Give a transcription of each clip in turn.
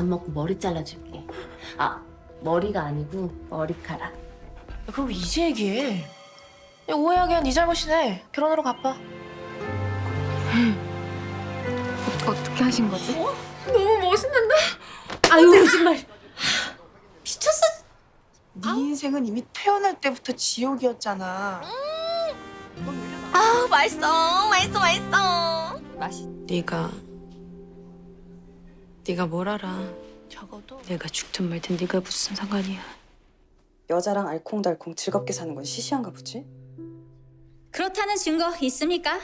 밥 먹고 머리 잘라줄게. 아, 머리가 아니고 머리카락. 그걸 이제 얘기해. 야, 오해하게 한 네 잘못이네. 결혼으로 갚아. 어떻게 하신 거지? 너무 멋있는데? 아유, 거짓말. 미쳤어. 네 인생은 이미 태어날 때부터 지옥이었잖아. 아 맛있어 맛있어 맛있어 맛이 네가 네가 뭘 알아? 적어도 내가 죽든 말든 네가 무슨 상관이야? 여자랑 알콩달콩 즐겁게 사는 건 시시한가 보지? 그렇다는 증거 있습니까?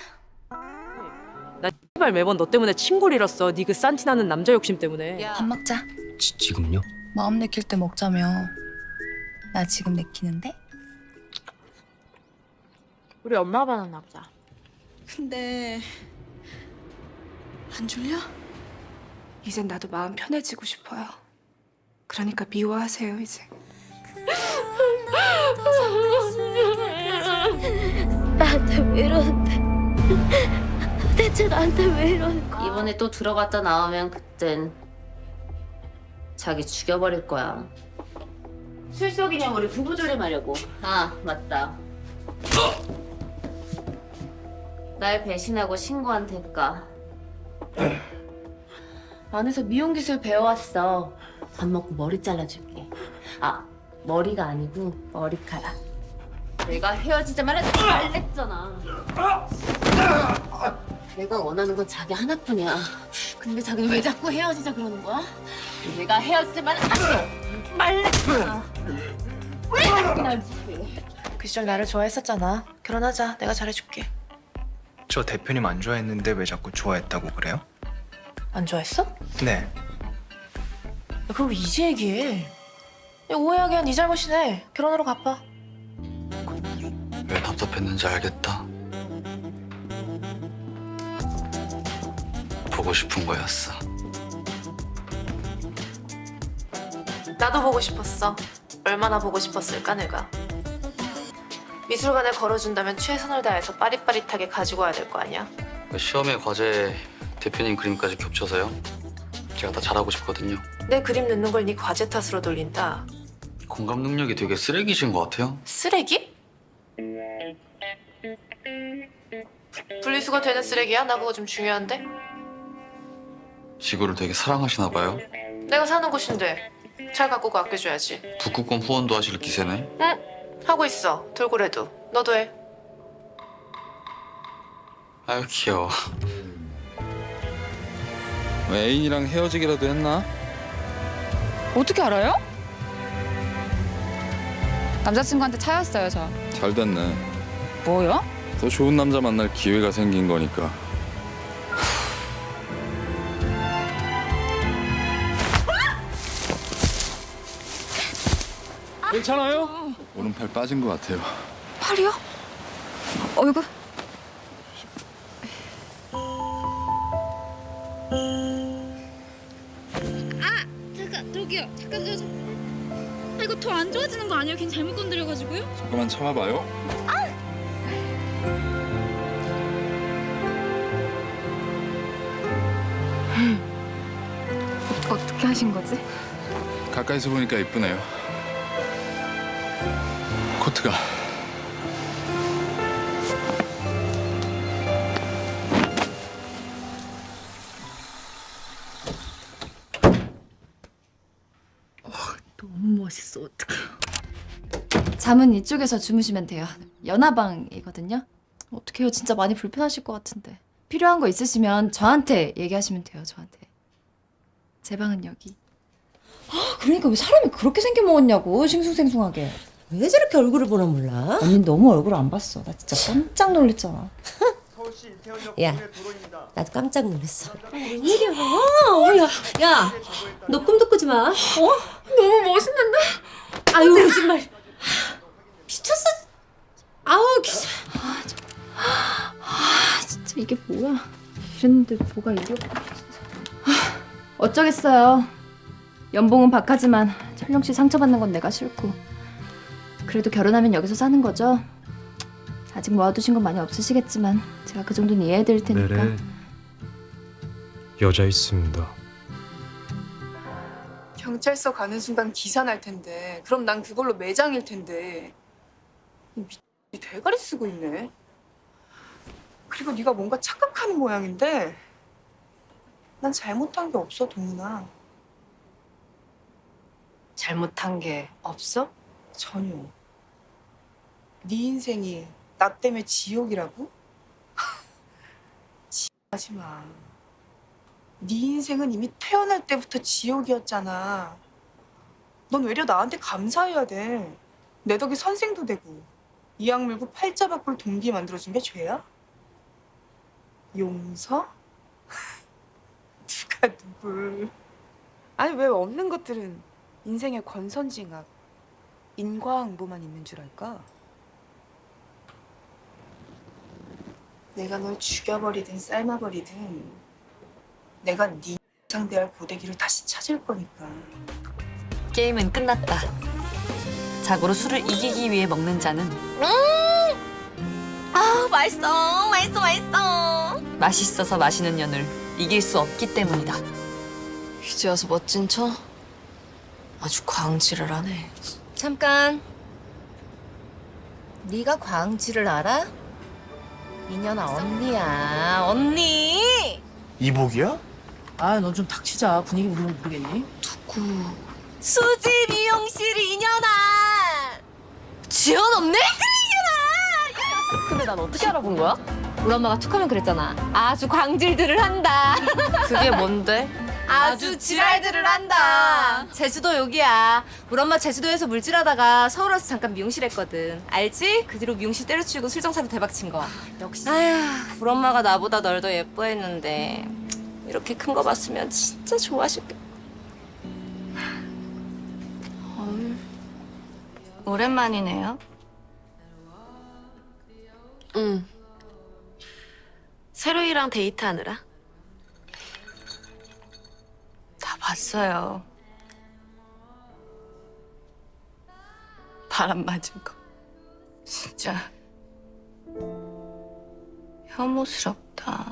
발 매번 너 때문에 친구를 잃었어. 네그 싼티나는 남자 욕심 때문에. 밥 먹자 지, 지금요? 마음 내킬 때 먹자며 나 지금 내키는데? 우리 엄마 반았나 보다. 근데 안 졸려? 이젠 나도 마음 편해지고 싶어요. 그러니까 미워하세요 이제. 나한테 왜 이러는데? 대체 나한테 왜 이러는 거야? 이번에 또 들어갔다 나오면 그땐 자기 죽여버릴 거야. 출소 기념으로 부부 조림하려고. 아, 맞다. 날 배신하고 신고한 대가. 안에서 미용 기술 배워왔어. 밥 먹고 머리 잘라줄게. 아, 머리가 아니고 머리카락. 내가 헤어지자마자 말랬잖아. 내가 원하는 건 자기 하나뿐이야. 근데 자기는 왜 자꾸 헤어지자 그러는 거야? 내가 헤어지자마자 안 말랬잖아. 왜 자꾸 날 무시해? 그 시절 나를 좋아했었잖아. 결혼하자. 내가 잘해줄게. 저 대표님 안 좋아했는데 왜 자꾸 좋아했다고 그래요? 안 좋아했어? 네. 왜 이제 얘기해? 야, 오해하게 한 네 잘못이네. 결혼으로 갚아. 왜 답답했는지 알겠다. 보고 싶은 거였어. 나도 보고 싶었어. 얼마나 보고 싶었을까 내가. 미술관에 걸어준다면 최선을 다해서 빠릿빠릿하게 가지고 와야 될 거 아니야. 그 시험에 과제 대표님 그림까지 겹쳐서요. 제가 다 잘하고 싶거든요. 내 그림 넣는 걸 네 과제 탓으로 돌린다. 공감 능력이 되게 쓰레기신 것 같아요. 쓰레기? 분리수거 되는 쓰레기야? 나 그거 좀 중요한데? 지구를 되게 사랑하시나 봐요. 내가 사는 곳인데 잘 가꾸고 아껴줘야지. 북극곰 후원도 하실 기세네. 하고 있어. 돌고래도. 너도 해. 아유 귀여워. 애인이랑 헤어지기라도 했나? 어떻게 알아요? 남자친구한테 차였어요 저. 잘 됐네. 뭐요? 더 좋은 남자 만날 기회가 생긴 거니까. 괜찮아요? 오른팔 빠진 것 같아요. 팔이요? 어이 저기요 잠깐 저, 저. 아 이거 더 안 좋아지는 거 아니에요? 괜히 잘못 건드려가지고요? 잠깐만 참아봐요. 어떻게 하신 거지? 가까이서 보니까 이쁘네요. 코트가 너무 멋있어, 어떡해. 잠은 이쪽에서 주무시면 돼요. 연하방이거든요. 어떡해요? 진짜 많이 불편하실 것 같은데. 필요한 거 있으시면 저한테 얘기하시면 돼요. 저한테. 제 방은 여기. 그러니까 왜 사람이 그렇게 생겨 먹었냐고, 싱숭생숭하게. 왜 저렇게 얼굴을 보나 몰라? 언니 너무 얼굴 안 봤어. 나 진짜 깜짝 놀랐잖아. 야, 나도 깜짝 놀랐어. 웬일이야? 어, 야, 야, 너 꿈도 꾸지 마. 어? 너무 멋있는데? 아유, 거짓말. 미쳤어. 아우, 기자. 진짜 이게 뭐야? 이랬는데 뭐가 이렇게 진짜. 아, 어쩌겠어요. 연봉은 박하지만 철령 씨 상처받는 건 내가 싫고. 그래도 결혼하면 여기서 사는 거죠. 아직 모아두신 건 많이 없으시겠지만 제가 그 정도는 이해해드릴 테니까. 여자 있습니다. 경찰서 가는 순간 기사 날 텐데. 그럼 난 그걸로 매장일 텐데. 이 미... 대가리 쓰고 있네. 그리고 네가 뭔가 착각하는 모양인데. 난 잘못한 게 없어 동훈아. 잘못한 게 없어? 전혀. 네 인생이 나 때문에 지옥이라고? 지하지 마. 네 인생은 이미 태어날 때부터 지옥이었잖아. 넌 외려 나한테 감사해야 돼. 내 덕에 선생도 되고 이악 물고 팔자 바꿀 동기 만들어준 게 죄야? 용서? 누가 누굴? 아니 왜 없는 것들은 인생의 권선징악, 인과응보만 있는 줄 알까? 내가 널 죽여버리든 삶아버리든 내가 네 상대할 고데기를 다시 찾을 거니까. 게임은 끝났다. 자고로 술을 이기기 위해 먹는 자는 아 맛있어 맛있어 맛있어. 맛있어서 마시는 년을 이길 수 없기 때문이다. 이제 와서 멋진 척? 아주 광질을 하네. 잠깐. 네가 광지를 알아? 이년아 언니야 언니. 이복이야? 아, 넌 좀 닥치자. 분위기 모르면 모르겠니? 수지 미용실 이년아. 지연 언니? 근데 난 어떻게 알아본 거야? 우리 엄마가 툭하면 그랬잖아. 아주 광질들을 한다. 그게 뭔데? 아주 지랄들을 한다. 제주도 여기야. 우리 엄마 제주도에서 물질하다가 서울 와서 잠깐 미용실 했거든. 알지? 그 뒤로 미용실 때려치우고 술정사로 대박 친 거야. 역시. 아휴, 우리 엄마가 나보다 널 더 예뻐했는데 이렇게 큰 거 봤으면 진짜 좋아하실게. 오랜만이네요. 응. 세로이랑 데이트하느라. 다 봤어요. 바람 맞은 거. 진짜 혐오스럽다.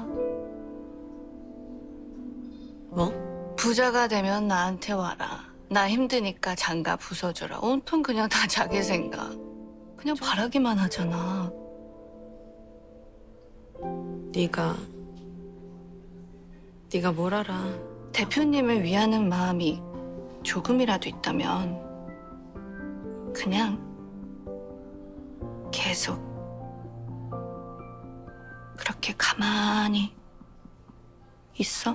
뭐? 부자가 되면 나한테 와라. 나 힘드니까 장가 부숴줘라. 온통 그냥 다 자기 생각. 그냥 바라기만 하잖아. 네가 네가 뭘 알아? 대표님을 위하는 마음이 조금이라도 있다면 그냥 계속 그렇게 가만히 있어.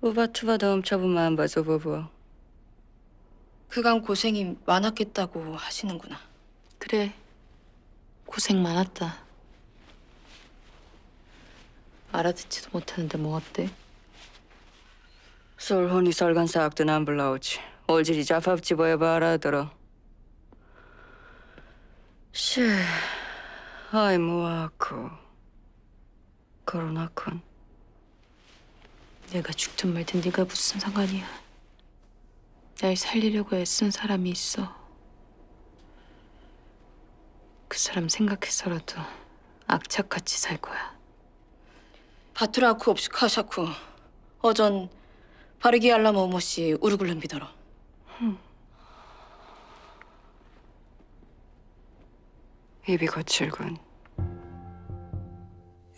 우바투바 다음 차분만 봐줘 보보. 그간 고생이 많았겠다고 하시는구나. 그래. 고생 많았다. 알아듣지도 못하는데 뭐 어때? 솔혼이 썰간 사악든 안 불러오지. 올질이 자팝지 보여봐 알아들어. 씨, 아이 뭐하고. 결혼하건. 내가 죽든 말든 네가 무슨 상관이야. 날 살리려고 애쓴 사람이 있어. 그 사람 생각해서라도 악착같이 살 거야. 바투라쿠 없이 카샤쿠. 어전 바르기 알라모 오모시 우르굴름 비더러. 입이 거칠군.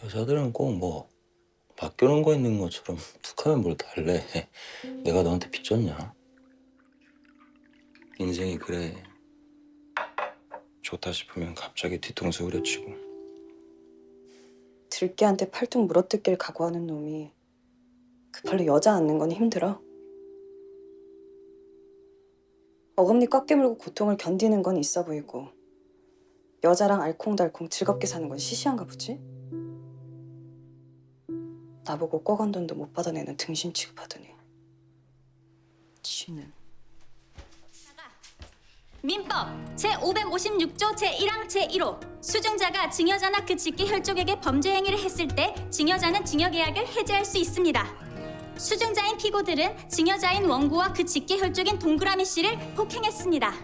여자들은 꼭뭐 바뀌어놓은 거 있는 것처럼 툭하면 뭘 달래. 내가 너한테 빚졌냐? 인생이 그래. 좋다 싶으면 갑자기 뒤통수 후려치고. 들깨한테 팔뚝 물어뜯길 각오하는 놈이 그팔로 여자 앉는 건 힘들어. 어금니 꽉 깨물고 고통을 견디는 건 있어 보이고 여자랑 알콩달콩 즐겁게 사는 건 시시한가 보지? 나보고 꿔간 돈도 못 받아내는 등신 취급하더니 쥐는 민법 제556조 제1항 제1호 수증자가 증여자나 그 직계 혈족에게 범죄 행위를 했을 때 증여자는 증여 계약을 해지할 수 있습니다. 수증자인 피고들은 증여자인 원고와 그 직계 혈족인 동그라미 씨를 폭행했습니다.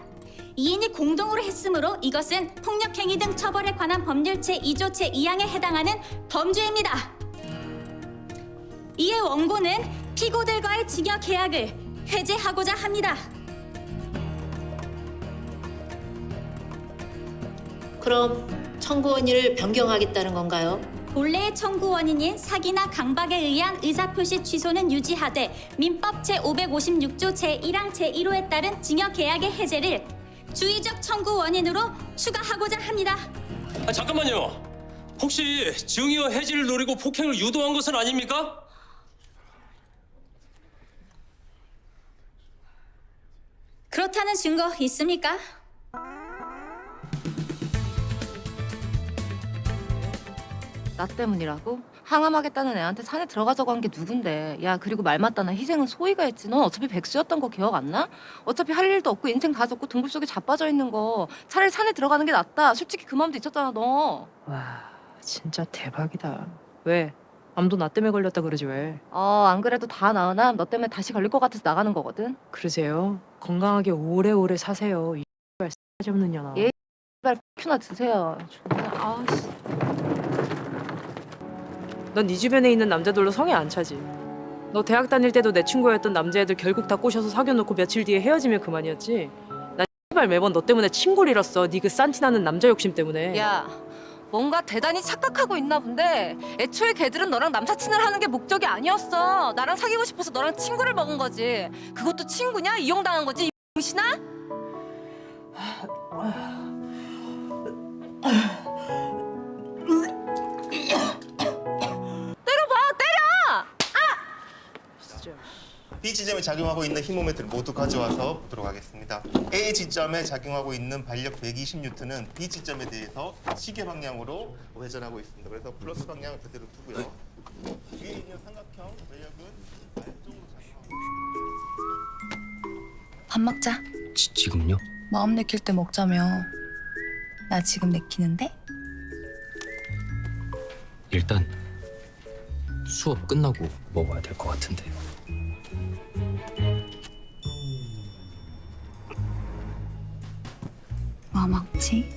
2인이 공동으로 했으므로 이것은 폭력 행위 등 처벌에 관한 법률 제2조 제2항에 해당하는 범죄입니다. 이에 원고는 피고들과의 징역 계약을 해제하고자 합니다. 그럼 청구 원인을 변경하겠다는 건가요? 본래의 청구 원인인 사기나 강박에 의한 의사표시 취소는 유지하되 민법 제556조 제1항 제1호에 따른 징역 계약의 해제를 주의적 청구 원인으로 추가하고자 합니다. 아, 잠깐만요. 혹시 증여 해지를 노리고 폭행을 유도한 것은 아닙니까? 그렇다는 증거 있습니까? 나 때문이라고? 항암하겠다는 애한테 산에 들어가자고 한 게 누군데? 야 그리고 말 맞다나 희생은 소희가 했지. 넌 어차피 백수였던 거 기억 안 나? 어차피 할 일도 없고 인생 다 졌고 동굴 속에 자빠져 있는 거. 차라리 산에 들어가는 게 낫다. 솔직히 그 마음도 있었잖아 너. 와 진짜 대박이다. 왜? 암도 나 때문에 걸렸다 그러지 왜? 어 안 그래도 다 나으나 너 때문에 다시 걸릴 것 같아서 나가는 거거든. 그러세요? 건강하게 오래오래 사세요. 이 X발 싸지 없는 년아. 예. 발 큐나 드세요. 아씨. 넌 네 주변에 있는 남자들로 성에 안 차지. 너 대학 다닐 때도 내 친구였던 남자애들 결국 다 꼬셔서 사귀어놓고 며칠 뒤에 헤어지면 그만이었지. 난 X발 매번 너 때문에 친구를 잃었어. 네그 싼티나는 남자 욕심 때문에. 야, 뭔가 대단히 착각하고 있나 본데 애초에 걔들은 너랑 남사친을 하는 게 목적이 아니었어. 나랑 사귀고 싶어서 너랑 친구를 먹은 거지. 그것도 친구냐? 이용당한 거지, 이 병신아? B 지점에 작용하고 있는 힘모멘트를 모두 가져와서 보도록 하겠습니다. A 지점에 작용하고 있는 발력 120N는 B 지점에 대해서 시계 방향으로 회전하고 있습니다. 그래서 플러스 방향을 그대로 두고요. 위에 있는 삼각형 전력은 안쪽으로 작용하고 밥 먹자. 지, 지금요? 마음 내킬 때 먹자며. 나 지금 내키는데? 일단 수업 끝나고 먹어야 될 것 같은데요. 뭐 먹지?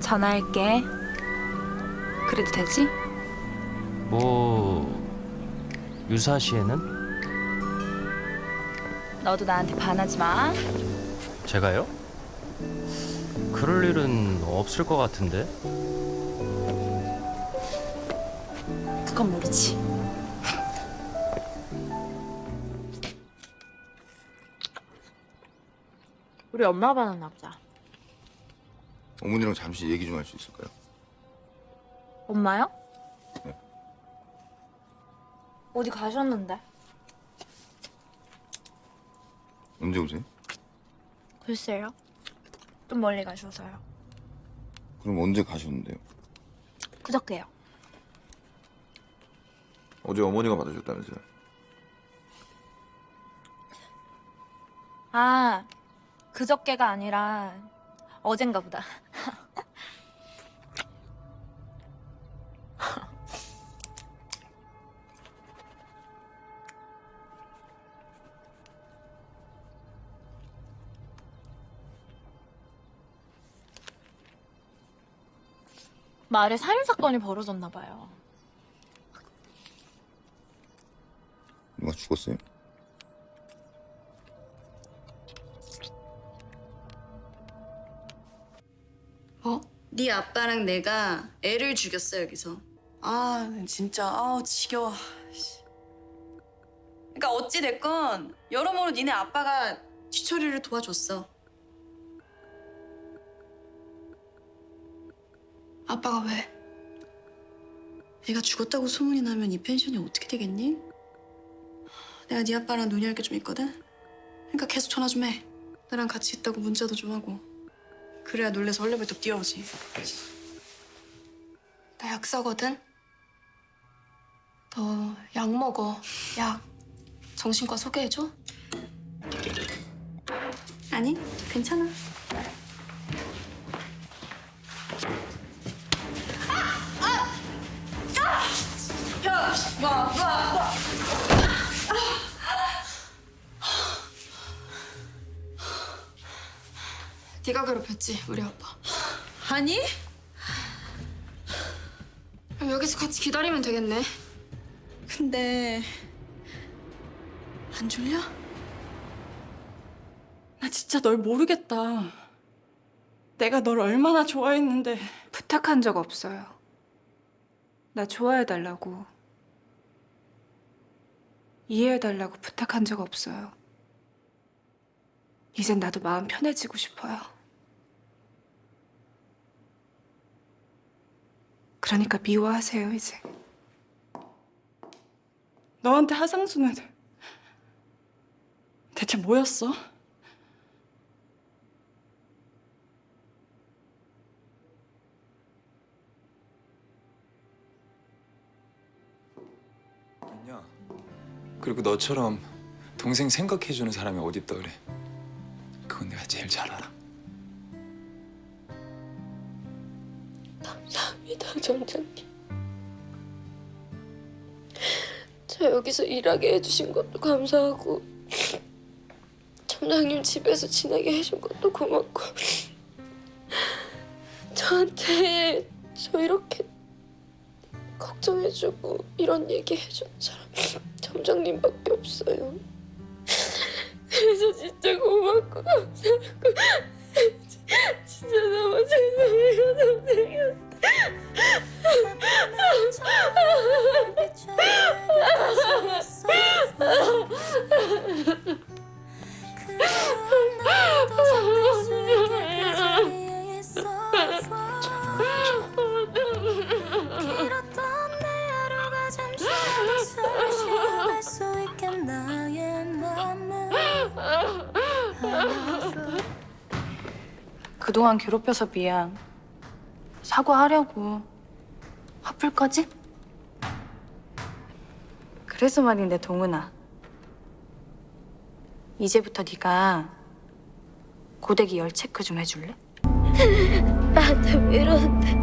전화할게. 그래도 되지? 뭐 유사시에는 너도 나한테 반하지 마. 제가요? 그럴 일은 없을 것 같은데. 그건 모르지. 우리 엄마 반은 보자. 어머니랑 잠시 얘기 좀 할 수 있을까요? 엄마요? 네. 어디 가셨는데? 언제 오세요? 글쎄요. 좀 멀리 가셔서요. 그럼 언제 가셨는데요? 그저께요. 어제 어머니가 받으셨다면서요? 아, 그저께가 아니라 어젠가 보다. 마을에 살인 사건이 벌어졌나 봐요. 누가 죽었어요? 어? 네 아빠랑 내가 애를 죽였어 여기서. 아 진짜 아우 지겨워. 씨. 그러니까 어찌 됐건 여러모로 니네 아빠가 뒤처리를 도와줬어. 아빠가 왜? 애가 죽었다고 소문이 나면 이 펜션이 어떻게 되겠니? 내가 네 아빠랑 논의할 게 좀 있거든. 그러니까 계속 전화 좀 해. 나랑 같이 있다고 문자도 좀 하고. 그래야 놀래서 헐레벌떡 뛰어오지. 나 약 사거든? 너 약 먹어. 약. 정신과 소개해줘? 아니, 괜찮아. 괴롭혔지, 우리 아빠. 아니? 그럼 여기서 같이 기다리면 되겠네. 근데 안 졸려? 나 진짜 널 모르겠다. 내가 널 얼마나 좋아했는데. 부탁한 적 없어요. 나 좋아해달라고. 이해해달라고 부탁한 적 없어요. 이젠 나도 마음 편해지고 싶어요. 그러니까 미워하세요, 이제. 너한테 하상수는 대체 뭐였어? 야, 그리고 너처럼 동생 생각해주는 사람이 어딨다 그래. 그건 내가 제일 잘 알아. 감사합니다, 점장님. 저 여기서 일하게 해주신 것도 감사하고 점장님 집에서 지내게 해준 것도 고맙고 저한테 저 이렇게 걱정해주고 이런 얘기 해주는 사람 점장님밖에 없어요. 그래서 진짜 고맙고 감사하고 진짜 너무 죄송해요, 점장님. 그동안 괴롭혀서 미안. 사과하려고. 화풀 거지? 그래서 말인데 동은아. 이제부터 네가 고데기 열 체크 좀 해줄래? 나한테 왜 이러는데?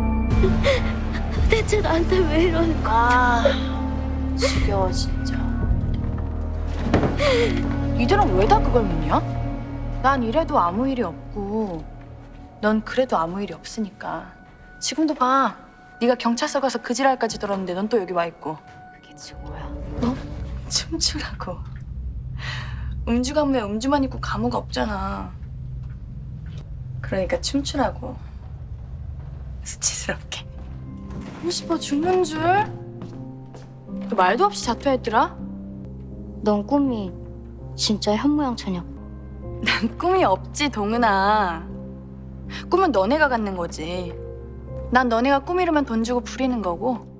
대체 나한테 왜 이러는 거야? 아, 지겨워 진짜. 니들은 왜 다 그걸 묻냐? 난 이래도 아무 일이 없고 넌 그래도 아무 일이 없으니까. 지금도 봐. 네가 경찰서 가서 그 지랄까지 들었는데 넌 또 여기 와 있고. 그게 지금 뭐야? 너? 춤추라고. 음주 가무에 음주만 있고 감옥 없잖아. 그러니까 춤추라고. 수치스럽게. 하고 싶어 죽는 줄? 그 말도 없이 자퇴했더라? 넌 꿈이 진짜 현모양처냐? 난 꿈이 없지, 동은아. 꿈은 너네가 갖는 거지. 난 너네가 꿈 이루면 돈 주고 부리는 거고